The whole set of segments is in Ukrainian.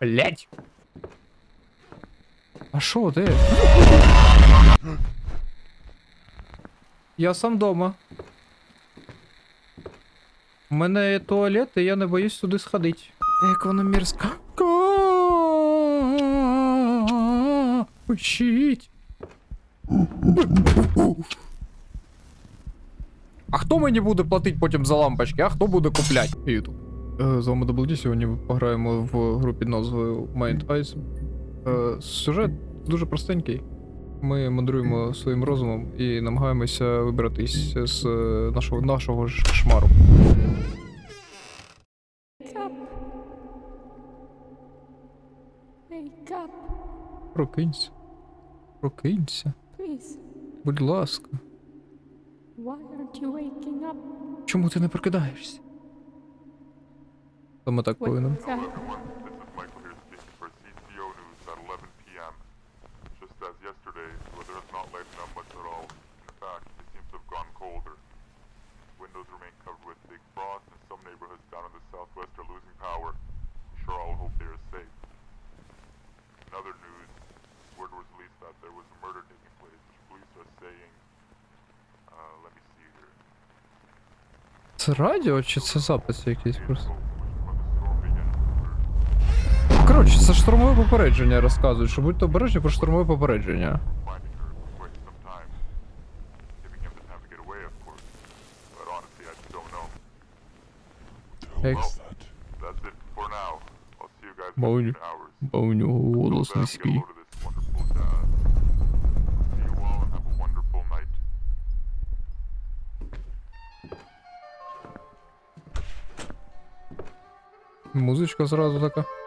Блять. А що ти? Я сам дома. У мене є туалет, і я не боюсь туди сходити. Як воно мерзко. Пишіть. А хто мені буде платити потім за лампочки, а хто буде купляти? Ютуб. Е, З вами WD, сьогодні ми пограємо в гру під назвою Mind Eyes. Е, Сюжет дуже простенький. Ми мандруємо своїм розумом і намагаємося вибратись з е, нашого, нашого ж шмару. Прокинься. Прокинься. Будь ласка. Чому ти не прокидаєшся? Саме так повинен. Wake up. This is Michael here speaking for CCO News at 11 p.m. Just as yesterday, the weather has not lightened up much at all. In fact, it seems to have gone colder. Windows remain covered with thick frost, and some neighborhoods down in the southwest are losing power. We sure all hope they are safe. In other news, word was released that there was a murder taking place, which police are saying. Uh, let me see here. Це радіо чи це запис якийсь просто? Коротше, це штурмове попередження розказують, що будьте обережні про штурмове попередження. it for now. I'll see you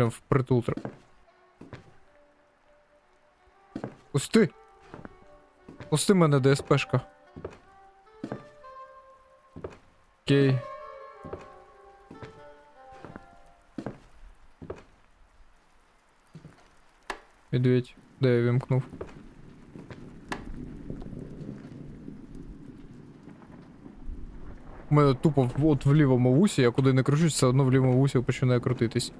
Прям впритул треба. Пусти! Пусти мене, ДСПшка. Окей. Медведь, де я вімкнув? У мене тупо в- от в лівому вусі, я куди не кручусь, все одно в лівому вусі починає крутитись.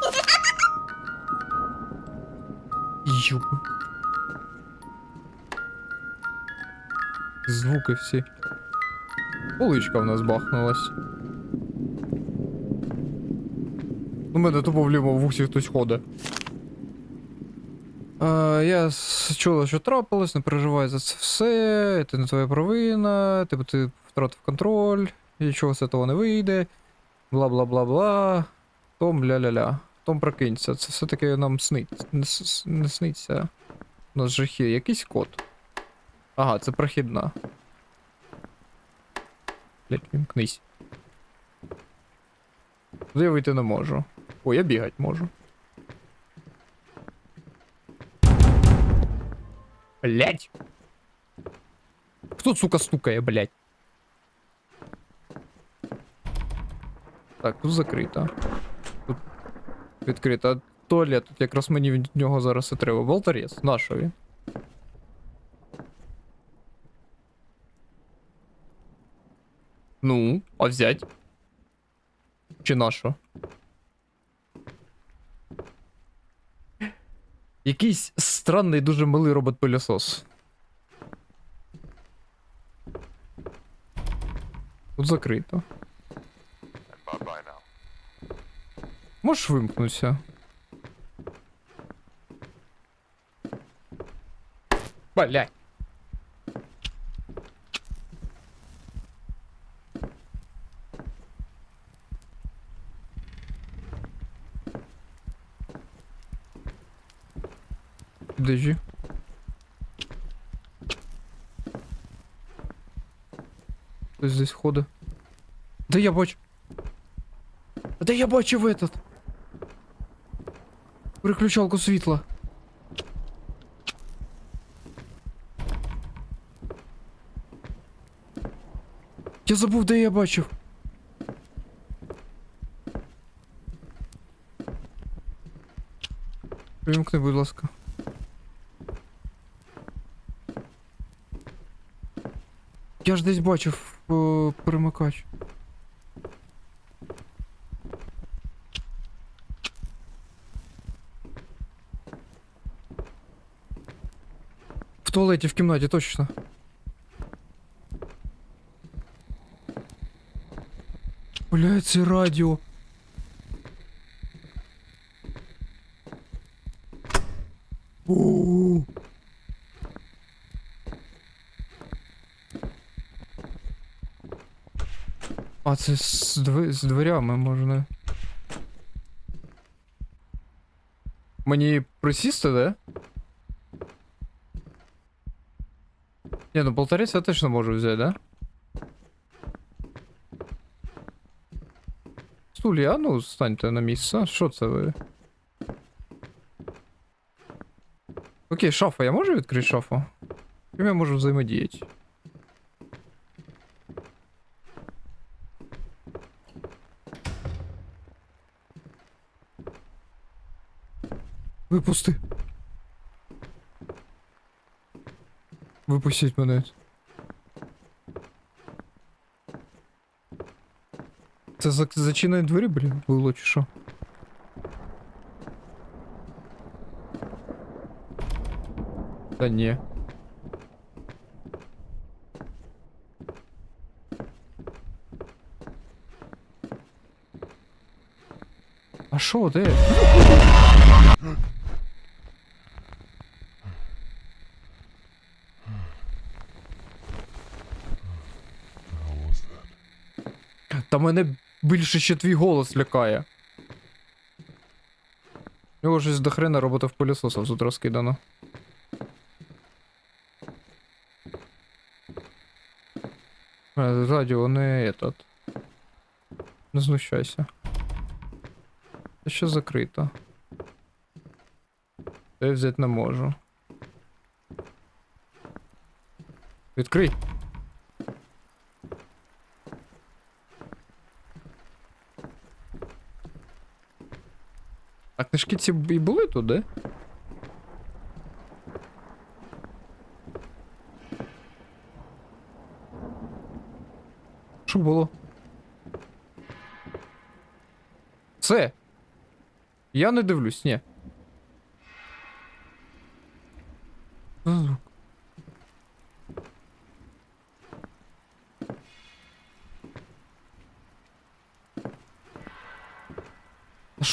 Ю. Звуки всі. Поличка в нас бахнулась. У мене тупо в лівому вусі хтось ходить. А, я чула, що трапилось, не переживай за це все, це не твоя провина, типу ти втратив контроль, нічого з того не вийде. Бла бла бла бла. Том ля-ля-ля. Том прокинься, це все-таки нам снить. Не, не сниться. У нас жахи. Якийсь код. Ага, це прохідна. Блять, вімкнись. Туди я вийти не можу. О, я бігати можу. Блять. Хто, сука, стукає, блять? Так, тут закрито. Тут відкрито. А Туалет, тут якраз мені від нього зараз і треба. Болторез, нашо він? Ну, а взять? Чи нашо? Якийсь странний, дуже милий робот-пилосос. Тут закрито. Можеш вимкнутися? Блять. Подожди. Здесь ходить. Да я бачу. Да я бачив этот. Переключалку світла. Я забув, де я бачив. Вимкни, будь ласка. Я ж десь бачив е, перемикач. туалеті в кімнаті, точно. Блядь, це радіо. О. А, це з, дви- з дверями можна. Мені присісти, да? Ні, ну полторець я точно можу взяти, да? Стулі, а ну станьте на місце. Що це ви? Окей, шафа, я можу відкрити шафу? Чим я можу взаємодіяти? Випусти. Випустіть мене. Це за зачинені двері, блін, було чи що? Та ні. А що, де? Мене більше ще твій голос лякає. У нього щось до хрена роботів пилісосів тут розкидано. Е, Радіо не этот. Не знущайся. Це ще закрито. Це я взяти не можу. Відкрий. Книжки ці і були тут, де? Що було? Це. Я не дивлюсь, ні.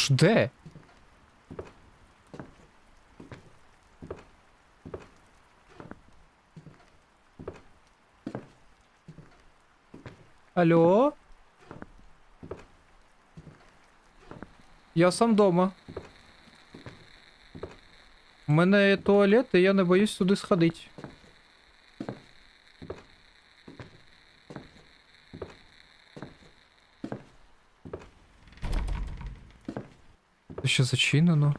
Де? Алло? Я сам дома. У мене є туалет, і я не боюсь сюди сходити. Це ще зачинено.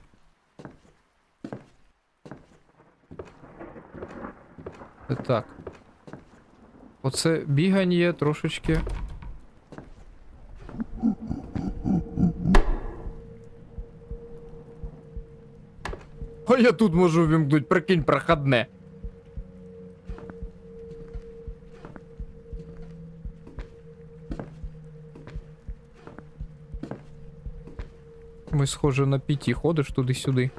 Так. Оце бігання трошечки. А я тут можу вимкнути, прикинь, проходне. Ми схоже на піті ходиш туди-сюди.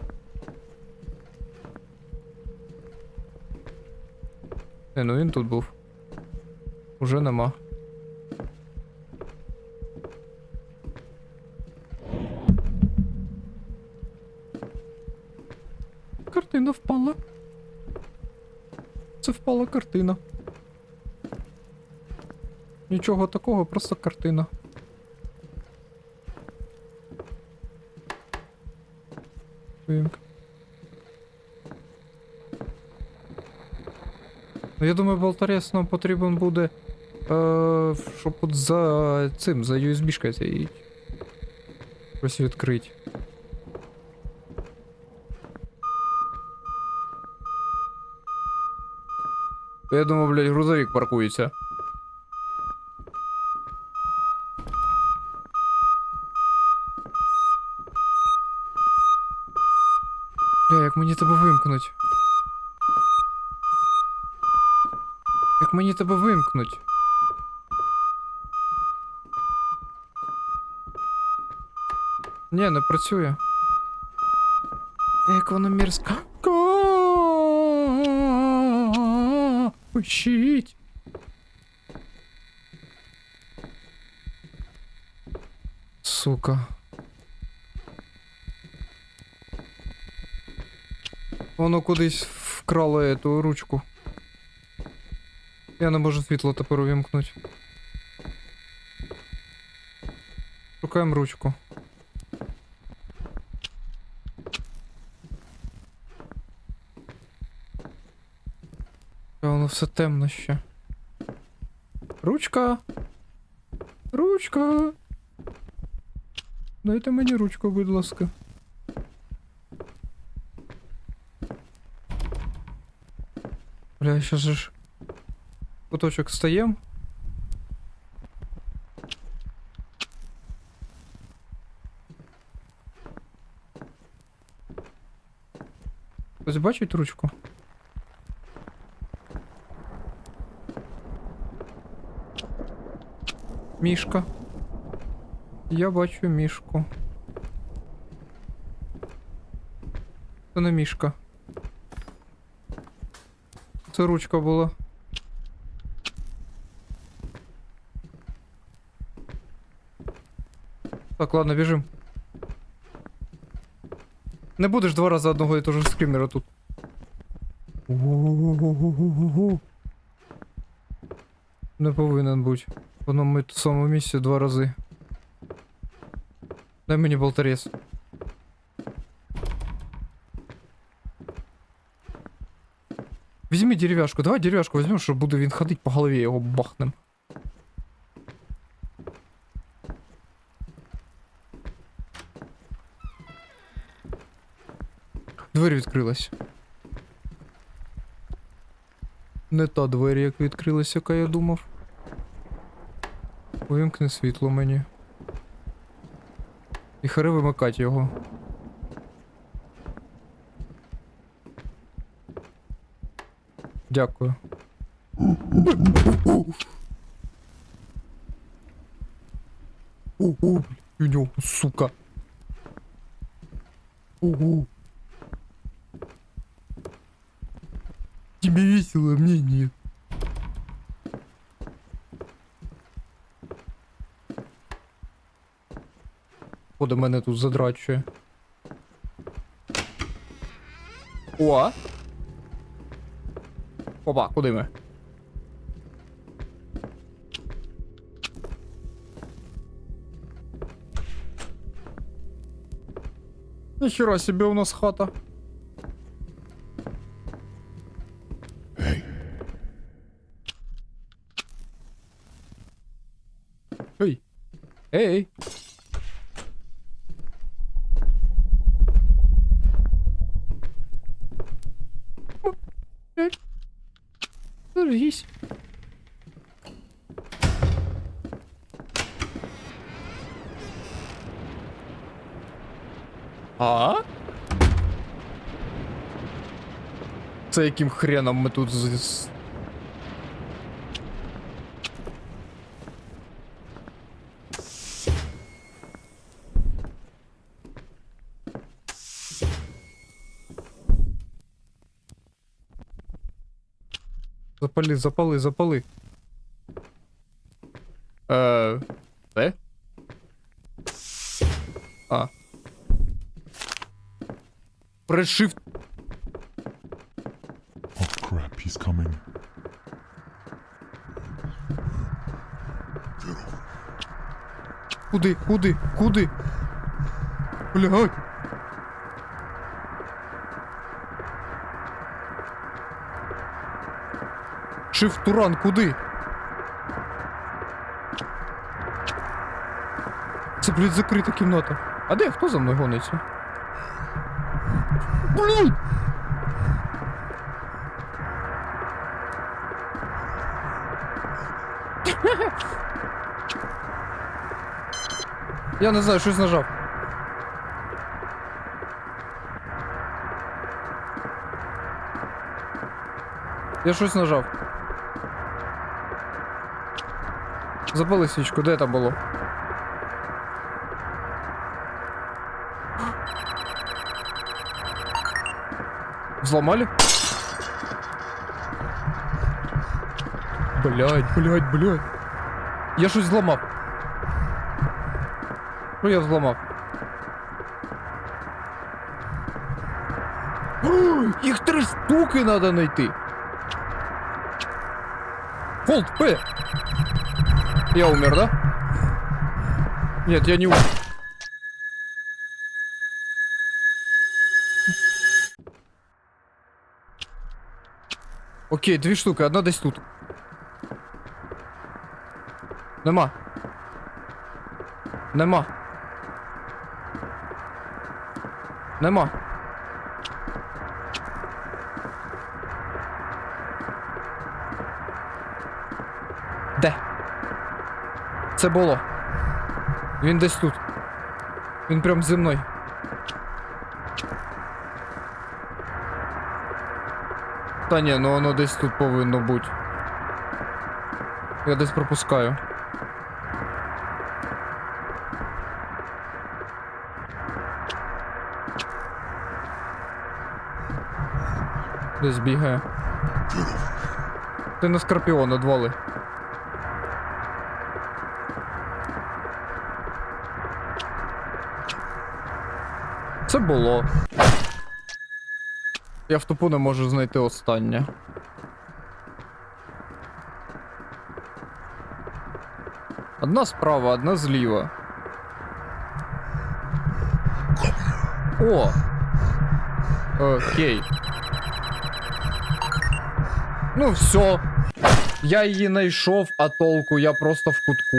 Не, ну він тут був. Уже нема. Картина впала. Це впала картина. Нічого такого, просто картина. Ну, я думаю, болтарес нам потрібен буде. Е, щоб от за цим, за USB-шкою цією. Щось відкрити. Я думав, блядь, грузовик паркується. Бля, як мені тебе вимкнуть? Як мені тебе вимкнуть? Ні, не працює. Як воно мерзко. пишіть. Сука. Воно кудись вкрало эту ручку. Я не можу світло тепер увімкнути. Шукаємо ручку. А воно все темно ще. Ручка. Ручка. Дайте мені ручку, будь ласка. Бля, сейчас же ж куточок стаєм. Хтось бачить ручку? Мішка. Я бачу мішку. Це не мішка. Це ручка була. Так, ладно, біжим. Не будеш два рази одного і того ж скримера тут. Не повинен бути. В одному і самому місці два рази. Дай мені болторез. Візьми деревяшку, давай деревяшку візьмемо, щоб буде він ходить по голові, його бахнем. Двері відкрилась. Не та двері, як відкрилась, яка я думав. Увімкни світло мені. І хари вимикати його. Дякую. У нього, сука. Ого. Тебе весело, мне нет. До мене тут задрачує. О! Опа, куди ми? Ніхера себе у нас хата. Ей. Ей. Держись. А? Це яким хреном ми тут з... з- Запали, запали, запали. Е? А. Прешив. Coming. Куди, куди, куди? Блядь. Shift Туран, куди? Це, блядь, закрита кімната. А де? Хто за мною гониться? Блядь! Я не знаю, щось нажав. Я щось нажав. Запали свічку, де там було? Взломали? Блять, блять, блять. Я щось зламав. Що я зламав? Ой, Їх три штуки треба знайти. Фолд, П. Я умер, да? Нет, я не умер. Окей, дві штуки, одна десь тут. Нема. Нема. Нема. Де? Це було. Він десь тут. Він прям зі мною. Та ні, ну воно десь тут повинно бути. Я десь пропускаю. Десь бігає. Ти на скорпіон одвали. Це було. Я в тупу не можу знайти останнє. Одна справа, одна зліва. О! Окей. Ну все. Я її знайшов, а толку я просто в кутку.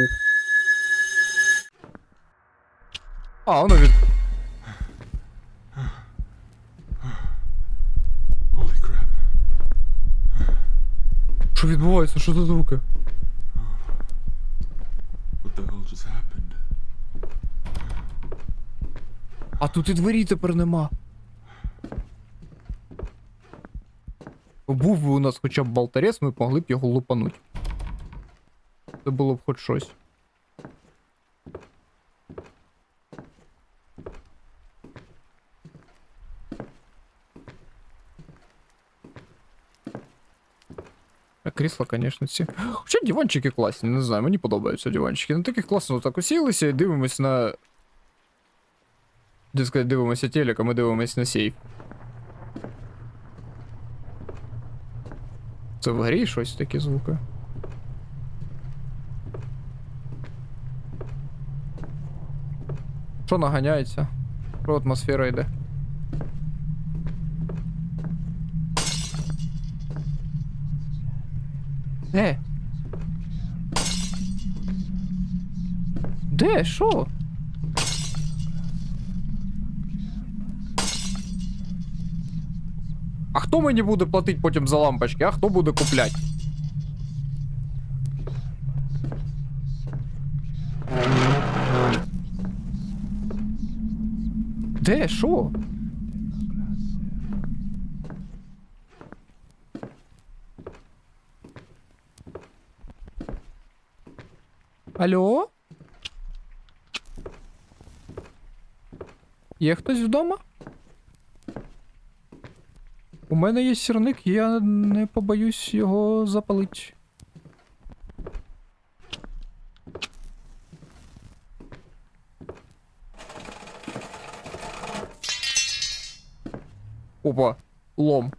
А, воно від. Holy crap. Що відбувається? Що за звуки? А тут і двері тепер нема. Був би у нас хоча б болтарець, ми б могли б його лупануть. Це було б хоч щось. А крісла, звісно, ці. Хоча диванчики класні, не знаю, мені подобаються диванчики. Ну таких класно так усілися і дивимось на де сказати, дивимося телек, а ми дивимося на сейф. Це в грі щось такі звуки. Що наганяється? Що атмосфера йде? Де? Де? Що? А хто мені буде платити потім за лампочки, а хто буде купляти? Де? Що? Алло? Є хтось вдома? У мене є сірник, я не побоюсь його запалити. Опа, лом.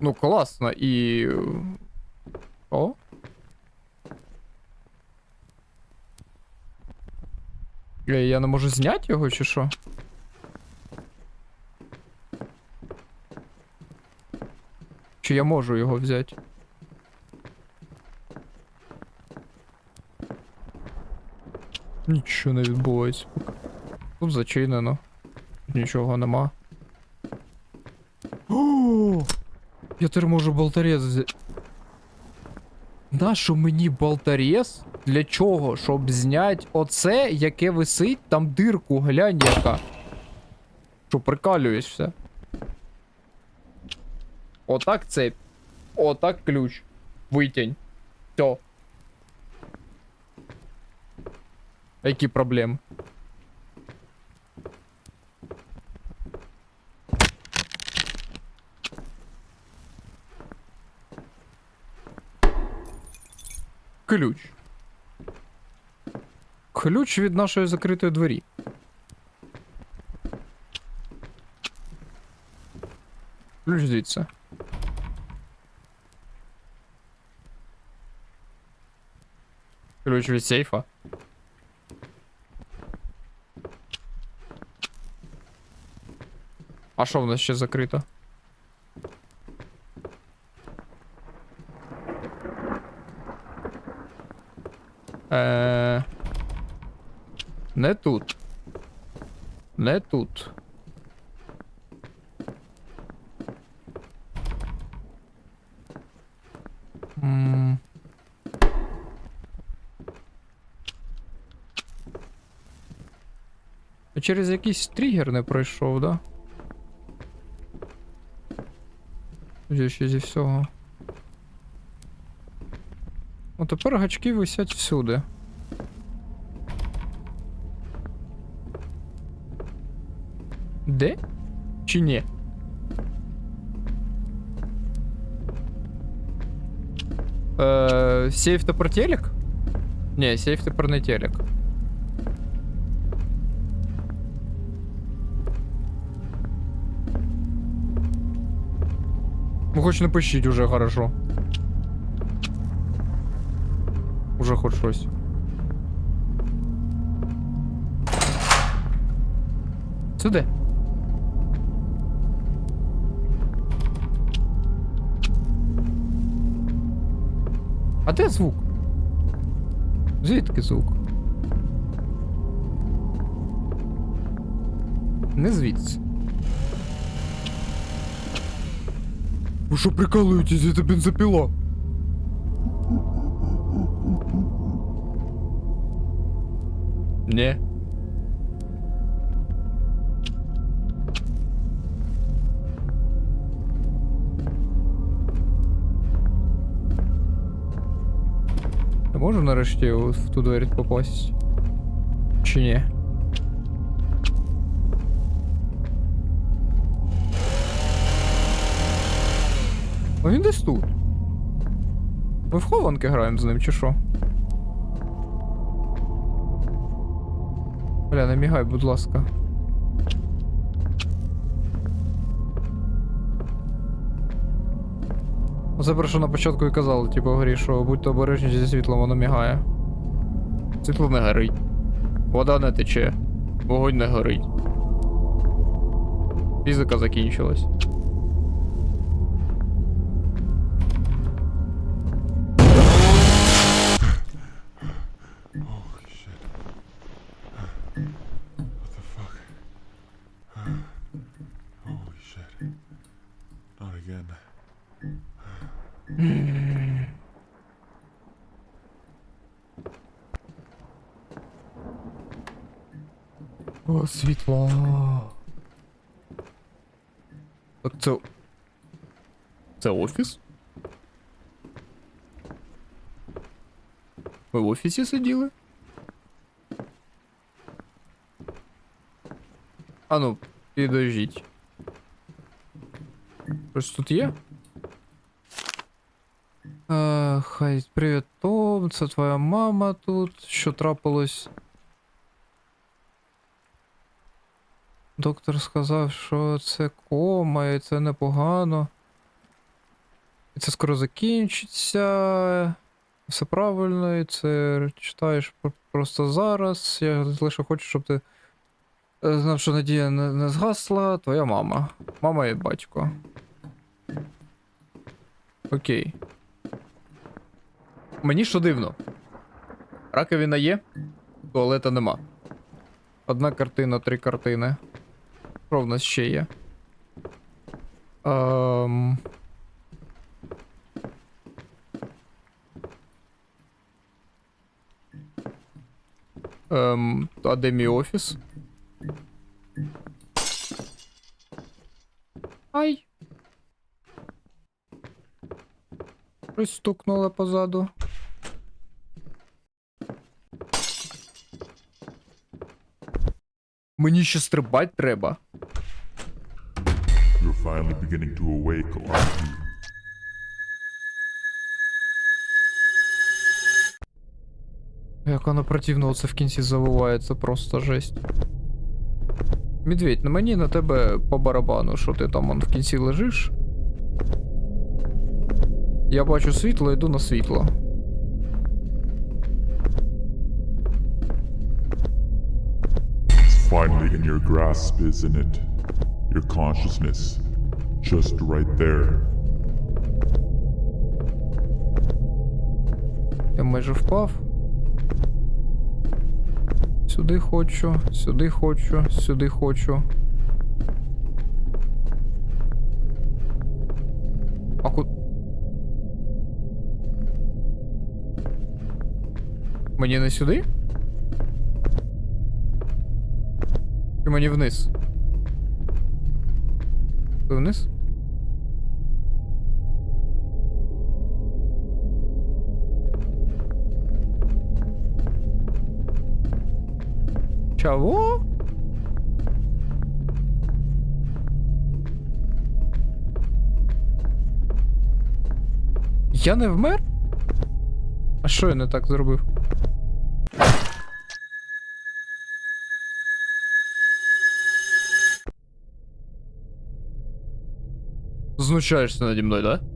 Ну, класно і. О. Е, Я не можу зняти його чи що? Чи я можу його взяти? Нічого не відбувається. Тут зачинено. Нічого нема. О! Я тепер можу болтарез взяти. Нащо мені болтарез? Для чого? Щоб зняти оце, яке висить, там дирку, глянь, яка. Що, прикалюєш все? Отак цепь. Отак ключ. Витянь. Все. Які проблеми? Ключ. Ключ від нашої закритої двері. Ключ звідси. Ключ від сейфа. А що в нас ще закрито? Не тут. Не тут. М. Я Через якийсь тригер не пройшов, да? Ще зі всього. О, тепер гачки висять всюди. Де? Чи ні? Е, сейф тепер телек? Ні, сейф тепер не телек. Ну хоч напишіть уже хорошо. Уже хоч щось. Сюди. А де звук? Звідки звук? Не звідси. Ви що прикалуєтесь, це бензопила? Не. Можу нарешті в ту двері попасть? Чи ні? А він десь тут. Ми в хованки граємо з ним, чи що? Бля, не мігай, будь ласка. Оце про що на початку і казали, типу, в грі, що будьте обережні зі світлом, воно мігає. Світло не горить. Вода не тече. Вогонь не горить. Фізика закінчилась. це. Це офіс? Ми в офісі сиділи? А ну, підождіть. Щось тут є? Е, хай привіт, Том, це твоя мама тут. Що трапилось? Доктор сказав, що це кома, і це непогано. І це скоро закінчиться. Все правильно, і це читаєш просто зараз. Я лише хочу, щоб ти е, знав, що надія не, не згасла. Твоя мама. Мама і батько. Окей. Мені що дивно. Раковіна є, туалета нема. Одна картина, три картини. Що в нас ще є? Ем... Ем, а де мій офіс? Ай. Щось позаду. Мені ще стрибать треба. Beginning to awake, aren't you? Як воно противно оце в кінці завиває, це просто жесть. Медведь, на мені на тебе по барабану, що ти там он в кінці лежиш. Я бачу світло, йду на світло. It's finally in your grasp, isn't it? Your consciousness. Just right there. Я майже впав. Сюди хочу, сюди хочу, сюди хочу. А ку... Мені не сюди? Чи мені вниз? Ви вниз? Чого? Я не вмер? А що я не так зробив? Знущаєшся наді мною, да?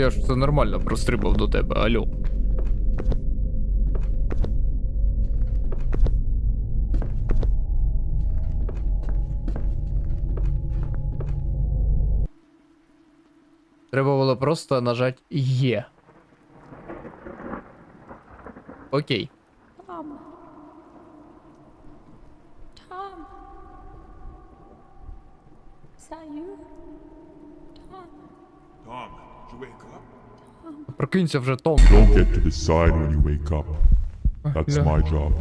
Я ж це нормально прострибав до тебе, алло. Треба було просто нажати Є. Окей. Tom. Tom. Is? Tom. Tom, did you wake up? Прокинься вже, Том. Don't get to decide when you wake up. That's Ля. my job.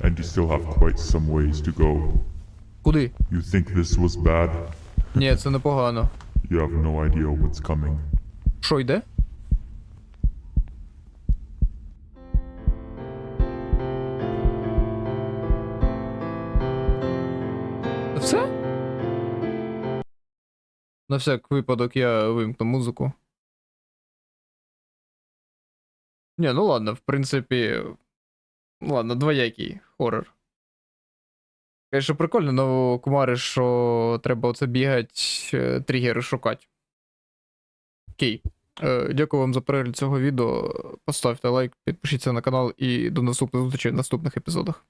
And you still have quite some ways to go. Куди? You think this was bad? Ні, це непогано. You have no idea what's coming. Що йде? Всяк випадок я вимкну музику. Ні, ну ладно, в принципі. Ладно, двоякий хорор. Конечно, прикольно, но кумари, що треба оце бігати, е, тригери шукати. Окей. Е, Дякую вам за перегляд цього відео. Поставте лайк, підпишіться на канал і до наступних зустрічей в наступних епізодах.